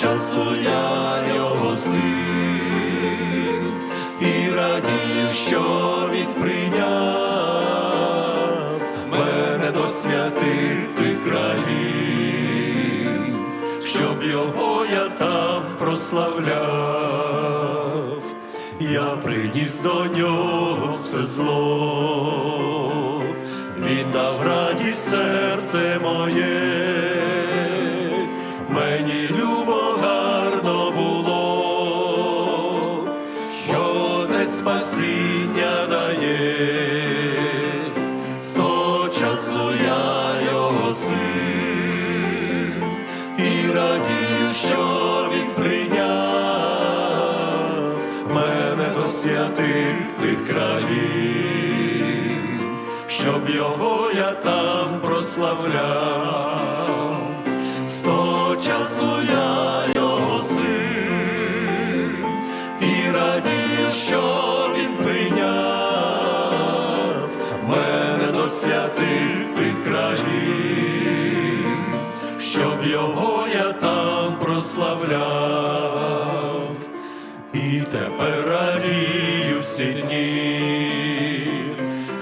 часу я його син, і радію, що він прийняв мене до святих тих країн, щоб його я там прославляв, я приніс до нього все зло, він дав радість серце моє, мені любо спасіння дає, того часу я його син, і радію, що він прийняв мене до святих тих країн, щоб його я там прославляв, того часу я святих тих країн, щоб його я там прославляв, і тепер радію всі дні,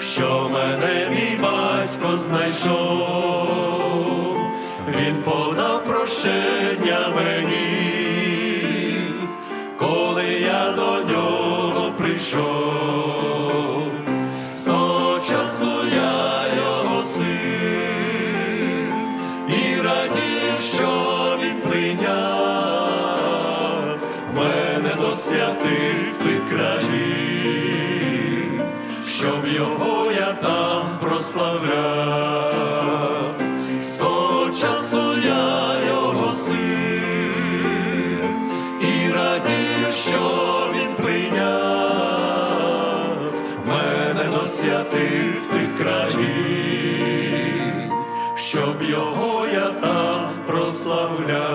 що мене мій батько знайшов, він подав прощення мені, коли я до нього прийшов, святих тих країн, щоб його я там прославляв, з того часу я його син, і радію, що він прийняв мене до святих тих країн, щоб його я там прославляв.